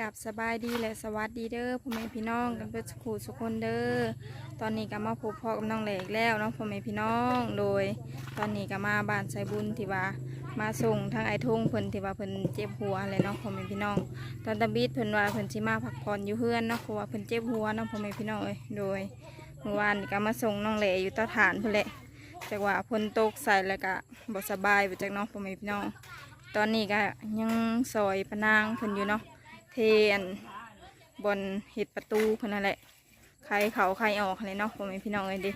กับสบายดีและสวัสดีเด้อพ่อแม่พี่น้องกันเพื่อสุขสุขคนเด้อตอนนี้ก็มาพบพ่อกับน้องแหลกแล้วเนาะพ่อแม่พี่น้องโดย ตอนนี้ก็มาบ้านใส่บุญที่ว่ามาส่งทางไอ้ทุ่งเพิ่นที่ว่าเพิ่นเจ็บหัวเลยเนาะพ่อแม่พี่น้อง ตอนตะบิดเพิ่นว่าเพิ่นสิมาพักผ่อนอยู่เฮือนเนาะเพราะว่าเพิ่นเจ็บหัวเนาะพ่อแม่พี่น้องเอ้ยโดยเมื่อวานก็มาส่งน้องแหลอยู่เตาถ่านเพิ่นแหละจากว่าฝนตกใส่แล้วก็บ่สบายไปจากเนาะพ่อแม่พี่น้องตอนนี้ก็ยังซอยปนางเพิ่นอยู่เนาะ เทนบนเห็ดประตูเพิ่นนั่นแหละใครเขาใครออกเลยเนาะพ่อแม่พี่น้องเอ้ยดิ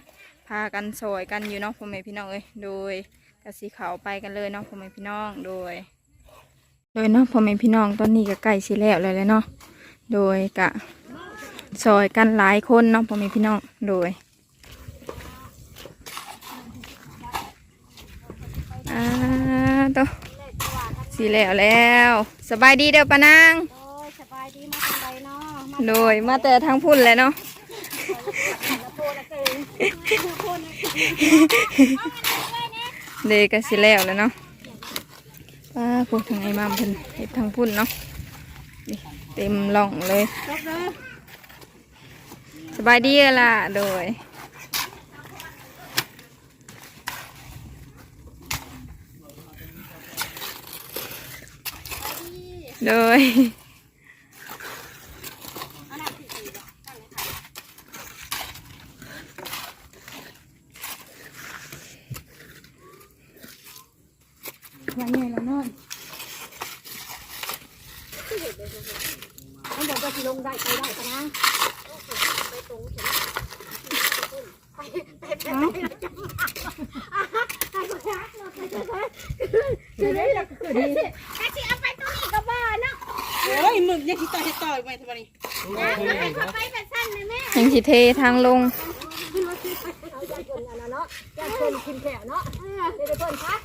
พากันซอยกันอยู่เนาะพ่อแม่พี่น้องเอ้ยโดยกสีเขาไปกันเลยเนาะพ่อแม่พี่น้องโดย โดยเนาะพ่อแม่พี่น้องตอนนี้ก็ใกล้สิแล้วเลยเลยเนาะโดยกะซอยกันหลายคนเนาะพ่อแม่พี่น้องโดยอ่าตัวสีแล้วแล้ว สบายดีเด้อปานางายดีมาทางใดเนาะมาโดยมาแต่ทางพุ่นเลยเนาะละโพละเกินพูดเดยก็สิแล้วแล้วเนาะป้าพวกทางไอ้มามเพิ่นเฮ็ดทางพุ่นเนาะนี่เต็มล่องเลย จบเลยสบายดีเด้อล่ะโดย โดย ยังไงล่ะเนาะมันบอกว่าสิลงได้ไปได้ปะนะไปตรงเข็มไปไปไปไปเดี๋ยวนี้เราเกิดนี้แค่สิเอาไปตรงนี้ก็บ้าเนาะโอ้ยมึกยังคิดต่อให้ต่อยไปทำไมนี่ยังสิเททางลง เอาใจคนอันนั้นเนาะใจคนกินแขวเนาะเดี๋ยวเพิ่นพัก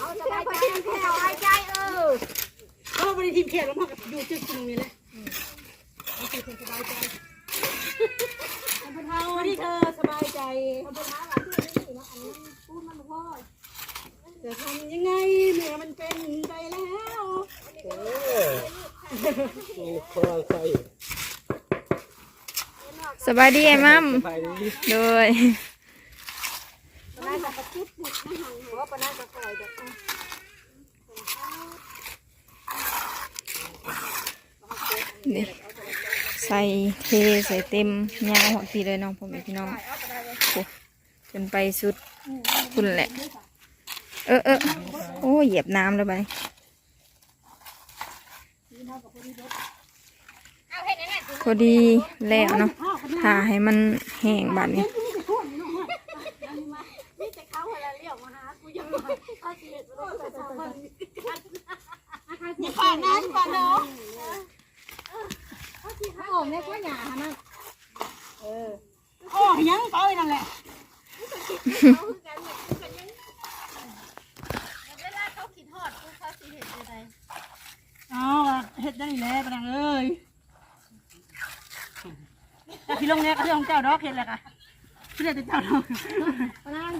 เอาสบายใจกินแขวสบายใจเออเขาบริทีมแขกแล้วมากับดูจุดตรงนี้แหละเอาใจคนสบายใจเอาที่เธอสบายใจเอาไปหาหลานที่นี่เนาะอันนี้พูดมันพ่อจะทำยังไงเมื่อมันเป็นไปแล้วสบายดีไอ้มัมโดยปนายจะกระจุดหมุดนะหังหัวปนายจะคอยแบบ นี่ใส่เทใส่เต็มยาวหัวทีเลยน้องพ่อแม่พี่น้องจนไปสุดคุณแหละ เออเออโอ้เหยียบน้ำแล้วไปพอดีแล้วเนาะถ้าให้มันแห้งบาดนี้นี่จะเข้าเวลาเรียกมาหากูยังเขาเสียตัวเขาจะมา อย่าฝากนะฝากเนาะ เขาออกเนี่ยก็หยาฮะนะ โอ้ยังต่อยนั่นแหละ เวลาเขาคิดฮอดกูเขาสิเห็นยังไง เอาเฮ็ดได้นี่แหละปนังเอ้ยแต่พี่ลงเนี่ยก็เรื่องของเจ้าดอกเห็นแหละค่ะพี่ เรียกแต่เจ้าดอกปนาย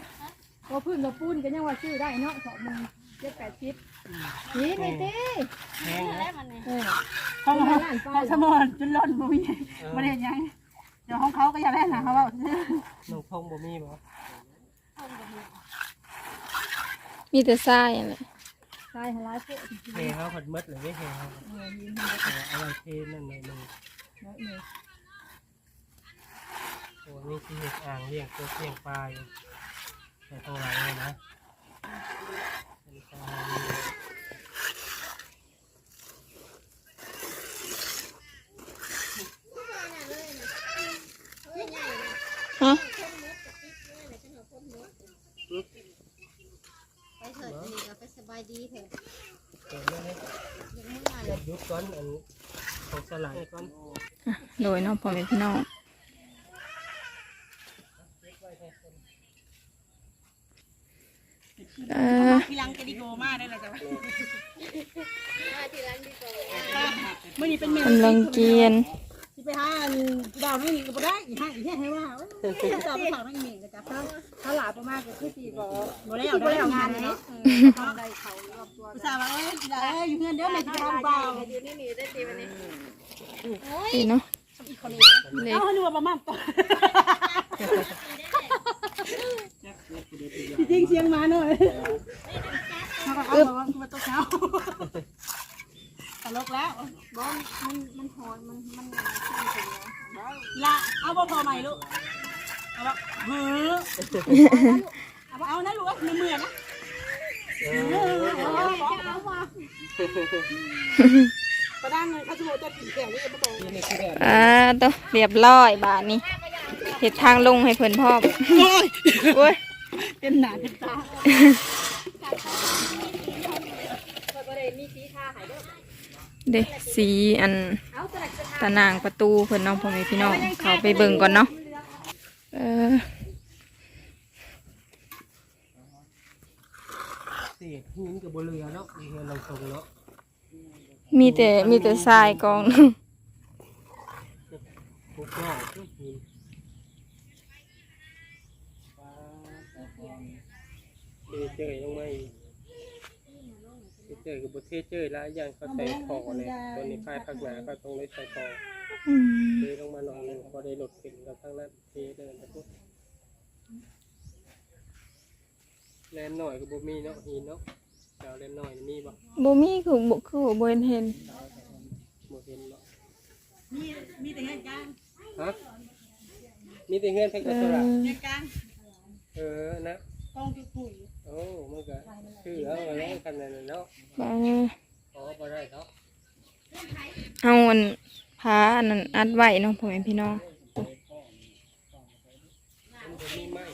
ว่าพื้นกับปูนกันยังว่าชื่อได้เนาะสองมึงเจ็ดแปดชิปนี่นี่ตีแพงนะเออห้องห้องสมอนจนร้อนบุ้ยไม่ได้ยังเดี๋ยวห้องเขาก็อย่าแม่นะเขาว่าน้องพงบ่มีบ่มีแต่ทรายอะไรใช่ฮะร้ายพวกเฮเขาผัดมดเลยไม่เฮเขาเอาไว้เทนั่นหน่อยหนึง น้อยหนึ่งโอ้นี่คือเห็ดอ่างเลี้ยงตัวเลี้ยงปลาอยู่แต่ข้างหลังเนี่ยนะเป็นปลาฮะไปเถิดนี่ก็ไปสบายดีเถอะเกิดมาเลยเกิดยุบก้อนอันของสลังก้อน โดยเน้องพ่อแม่พี่น้อง เออพี่ลังจะดีโกมากได้เลยจ้ะเมื่อนี้เป็นเมนูกำลังเกียนสิไปหาดาวไม่มีก็บ่ได้อีห้าอีแค่ให้ว่าดาวไปฝากไม่มีก็จะถ้าถ้าหลาประมาณก็คือสี่บ่บ่ได้เอาได้งานเนาะได้เขารอบตัวสาวว่าเอ้ยเอ้ยอยู่เงินเด้อแม่จะทำเบานี่เนาะเล็กเอาให้ดูว่าประมาณตัวจริงเสียงมาหน่อยเขาก็เอาบอกว่ามาตัวเช้าตลกแล้ว บ่มันมันหอนมันมัน ละเอาบ่พอใหม่ลูกเอาบ่เฮ้อ เอาบ่านะลูกในมือนะเออเอามาประดังเขาจะบอกจะกินแก่นี่บ่ต้องนี่นี่คือแบบอ่าตัวเรียบร้อยบาทนี้เห็ดทางลงให้เพิ่นพร้อโอ้ยเต็มหนาเต็มตาเด้สีอันเอาสลักสตะนางประตูเพิ่นน้องพ่อแม่พี่น้องเขาไปเบิ่งก่อนเนาะเออ ศษหินกับบเรือเนาะมีเงินลงตรงเนาะมีแต่มีแต่ทรายกอง พวกนอกพวกหินเจอเจอลงมาอีกเจอกับบทเทศเจอแล้วอย่างเขาใส่คอเลยตอนนี้พายพักหนาก็ต้องเลยใส่คออืม เทลงมาหน่อยหนึงพอได้หลดขึ้นกับทั้งนั้นเทเดินไปปุ๊บ แลนหน่อยก็บ่มีเนาะหินเนาะเจ้าแลนหน่อยมีบ่บ่มีคือบ่คือบ่เห็นเห็นบ่เห็นเนาะมีมีแต่เงินกลางฮะมีแต่เงินเพิ่นเอก็สละอเงินกลางเออนะกองจุกุยโอ้มันก็ชื่อเอาไว้แล้วกันนั่นน่ะเนาะบ่อ๋อบ่ได้เนาะเอาอันพาอันนั้นอัดไว้เนาะพ่อแม่พี่น้องมันบ่มีไม้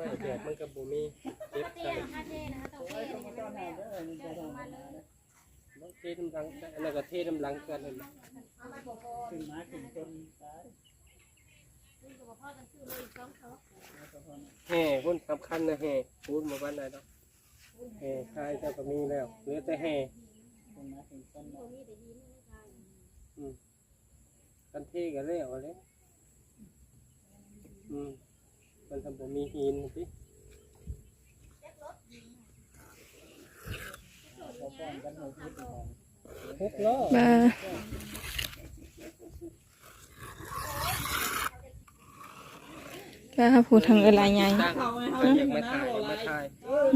ไม้แบบมันก็บ่มีเก็บใส่เทน้ำลังอันนั้นก็เทน้ำลังกันนั่นแหละแห่คนสำคัญนะแห่พูดมาบ้านไหนเนาะแห่ทายเจ้าก็มีแล้วเหลือแต่แห่อืมกันเทกันแล้วเลยอืม มันทำบ่มีหินสิหกล้อบ่ก็พูดทางเวลาใหญ่ตั้งอยากมาถ่ายมาถ่าย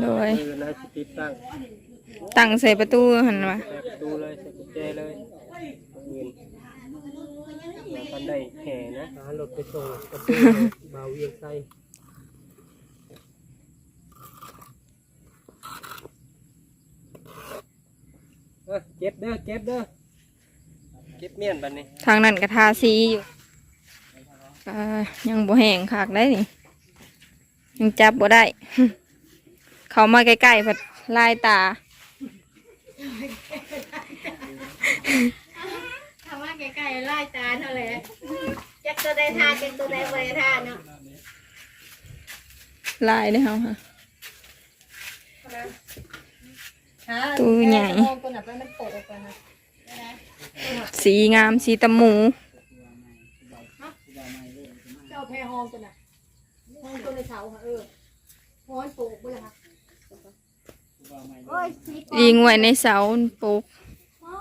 โดยเออนะติดตั้งตั้งใส่ประตูหันว่าประตูเลยใส่กุญแจเลยเงินเราคันได้แห่นะหารถไปส่งกับเพื่อนบ่าวเวียงไส้ เอ้ยเก็บเด้อเก็บเด้อเก็บเมียนบัดนี้ทางนั้นก็ทาสีอยู่ก็ยังบ่แห้งคักได้นี่ยังจับบ่ได้ เข้ามาใกล้ๆเพัดลายตาทำว่าไก่ๆไล่จานเท่าไหร่จักตัวใดทานจักตัวใดบ่ได้ทานเนาะลายเลยเฮาค่ะ ตัวใหญ่มองตัวไหนไปมันโปะออกไปนะสีงามสีตะหมูเจ้าแพรห้องตัวน่ะห้องตัวในเสาค่ะเออห้อนโปะบ่ล่ะค่ะโอ้ยสียิงไว้ในเสาปลูกอ๋อ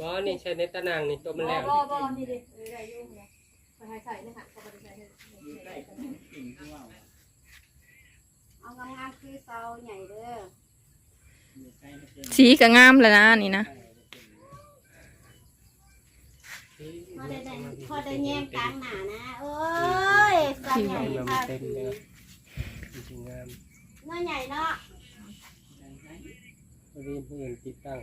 บอนี่ใช้ในตะนางนี่ตัวมันแล้วบ่บ่นี่ดิเออได้อยู่นะไปให้ใส่นะคะเขาบ่ได้ใส่ให้ เอางามๆคือเสาใหญ่เด้อสีก็งามแล้วนะนี่นะพอได้ได้พอได้แยงกลางหน้านะเอ้ยเสาใหญ่มันค่ะเต็มเลยจริงๆงามน้อยใหญ่เนาะรีบเห็นติดตั้ง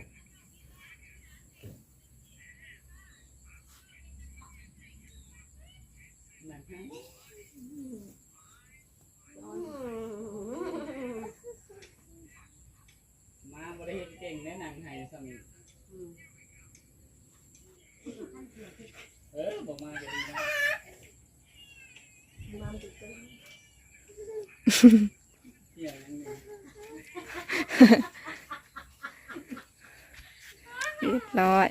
มาบริเฮ็ดเก่งแนะนำให้สมิเออบอกมาเดี๋ยวนี้นะเที่ยวยังไงเรียบร้อย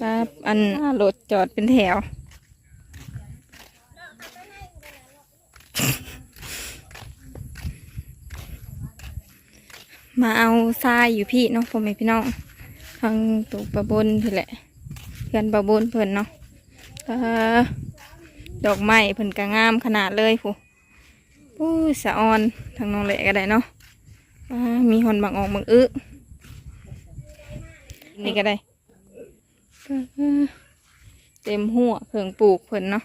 ปั๊บอันรถจอดเป็นแถว มาเอา ทรายอยู่พี่เนาะพ่อแม่พี่น้องทางตุกประบนพี่แหละเพื่อนประบนเพิ่อนเนาะดอกไม้เพิ่อนก็งามขนาดเลยผู้ปู้สะออนทางน้องแหละก็ได้เนาะมีหอนบางออกบางอึนี่ก็ได้เต็มหัวเครื่องปลูกเพิ่นเนาะ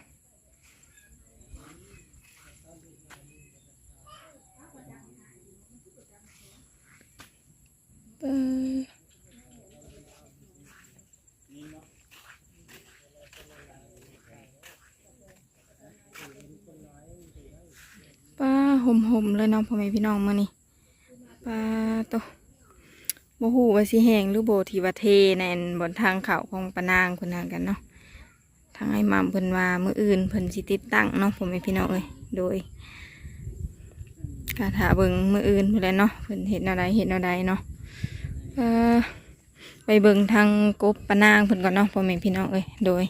เออป้าห่มห่มๆเลยเน้องพ่อแม่พี่น้องมื่อนี้ป้าโตโมหูว่าสิแหงหรือโบทีวาเทในนบนทางเขาของปนางคนนั้นกันเนาะทางไอ้มัมเพิ่นว่ามืออื่นเพิ่นสิติดตั้งเนาะพ่อแม่พี่น้องเอ้ยโดยกาถาเบิงมืออื่นเพิ่นแหละเนาะเพิ่นเห็นอะไรเห็นอะไรเนาะ ไปเบิ่งทางกบปะนางเพิ่นก่อนเนาะพ่อแม่พี่น้องเอ้ยโดย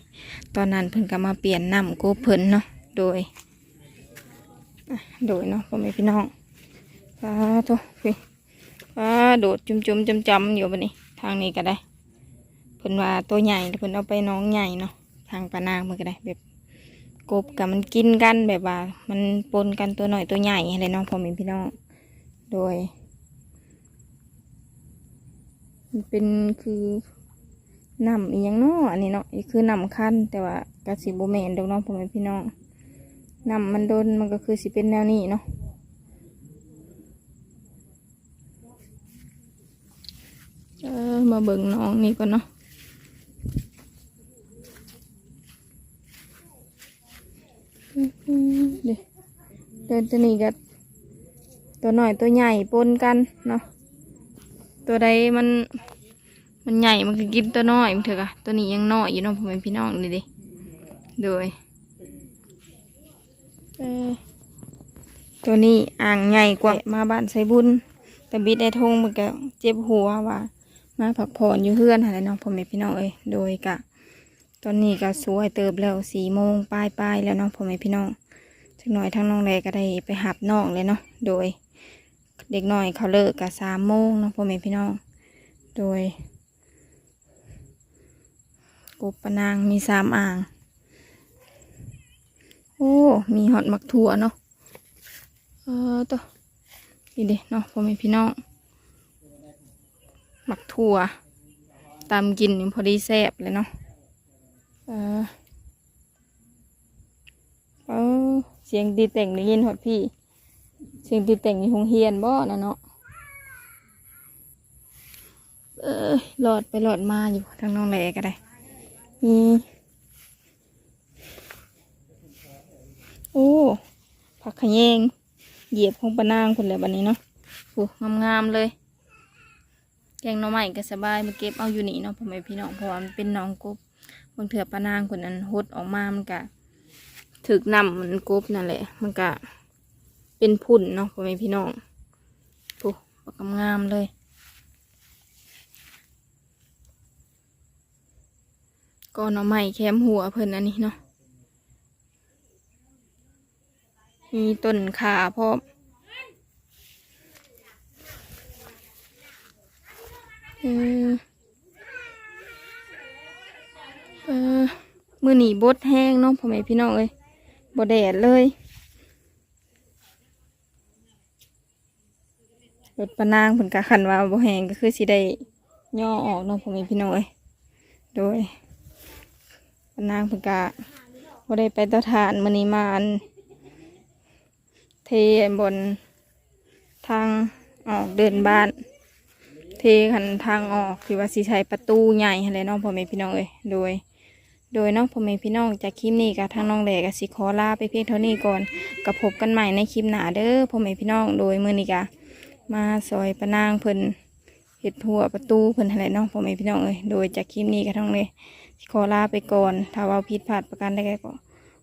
ตอนนั้นเพิ่นก็มาเปลี่ยนน้ำกบเพิ่นเนาะโดยโดยเนาะพ่อแม่พี่น้องปลาโตพี่ปลาโดดจุ่มจุ่มจำจำๆอยู่บนนี้ ทางนี้ก็ได้เพิ่นว่าตัวใหญ่เพิ่นเอาไปน้องใหญ่เนาะทางปลานางมันก็ได้แบบกบกับมันกินกันแบบว่า มันปนกันตัวหน่อยตัวใหญ่อะไรเนาะพ่อแม่พี่น้องโดย มันเป็นคือน้ำอีหยังเนาะอันนี้เนาะนี่คือน้ำคั้นแต่ว่ากระสิบแมนดอกน้องพ่อแม่พี่น้องน้ำมันโดนมันก็คือสิเป็นแนวนี้เนาะเออมาเบิ่งน้องนี่ก่อนเนาะเดี๋ยวเดินตัวนี้กับตัวหน่อยตัวใหญ่ปนกันเนาะ ตัวใดมันมันใหญ่มันก็กินตัวน้อยมันเถอะอะตัวนี้ยังน้อยอยู่เน้องพ่อแม่พี่น้องนี่ดิโดยเออตัวนี้อ่างใหญ่กว่ามาบ้านไซบุญแต่บิดได้ทงมันก็เจ็บหัวว่ามาพักผ่อนอยู่เพื่อนอะไรเนาะพ่อแม่พี่น้องเอ้ยโดยกะ ตอนนี้ก็สวยเติบแล้วสี่โมงปลายปลายๆแล้วเนาะพ่อแม่พี่น้องสักหน่อยทั้งน้องแรก็ได้ไปหับน้องเลยเนาะโดย เด็กน้อยเขาเลิกกะสามโมงเนาะพ่อแม่พี่น้อง โดยกบปะนางมีสามอ่าง โอ้ มีหอดมักถั่วเนาะ เออตัวนี่เด้เนาะพ่อแม่พี่น้องมักถั่วตามกินนี่พอดีแซ่บเลยเนาะ เออเออเสียงตีแต่งได้ยินหอดพี่ เสียงตีแต่งในหงเฮียนบ่นะเนาะเออหลอดไปหลอดมาอยู่ทางน้องแหลก็ได้มีโอ้ผักขยงเหยียบของปะนางคนเลยบันนี้เนาะโอ้งามๆเลยแกงหน่อไม้ก็สบายมาเก็บเอาอยู่นี่เนาะพ่อแม่พี่น้องเพราะว่ามันเป็นน้องกบบางเถื่อปะนางคนนั้นหดออกมามันกะถึกน้ำมันกบนั่นแหละ มันกะ เป็นพุ่นเนาะพ่อแม่พี่น้องโอ้ผักงามเลย ก็หน่อไม้แคมหัวเพิ่นอันนี้เนาะมีต้นขาพร้อมเออเออมือหนีบดแห้งเนาะพ่อแม่พี่น้องเอ้ยบดแดดเลย รถปนางผลกะขันว่าบ่แหงก็คือสิได้ย่อออกเนาะพ่อแม่พี่น้องเอ้ยโดยปนางผลกะบ่ได้ไปต่อทานมื้อนี้มาอันเทบนทางออกเดินบ้าน เทขันทางออกที่ว่าสิใช้ประตูใหญ่อะไรน้องพ่อแม่พี่น้องเอ้ยโดยโดยน้องพ่อแม่พี่น้องจากคลิปนี้กับทางน้องแหลกสิขอลาไปเพียงเท่านี้ก่อนกับพบกันใหม่ในคลิปหน้าเด้อพ่อแม่พี่น้องโดยมือนี้กะ มาซอยปะนางเพิ่นเห็ดหัวประตูเพิ่นอะไรน้องพ่อแม่พี่น้องเอ้ยโดยจากคลิปนี้กับทางเลยสิขอลาไปก่อนถ้าเว่าผิดพลาดประการใดก็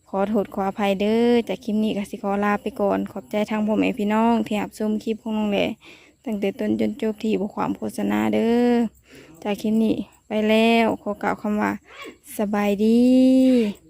ขอโทษขออภัยเด้อจากคลิปนี้ก็สิขอลาไปก่อน ขอบใจทางพ่อแม่พี่น้องที่รับชมคลิปของน้องแหล่ตั้งแต่ต้นจนจบที่บทความโฆษณาเด้อจากคลิปนี้ไปแล้วขอกล่าวคำว่า สบายดี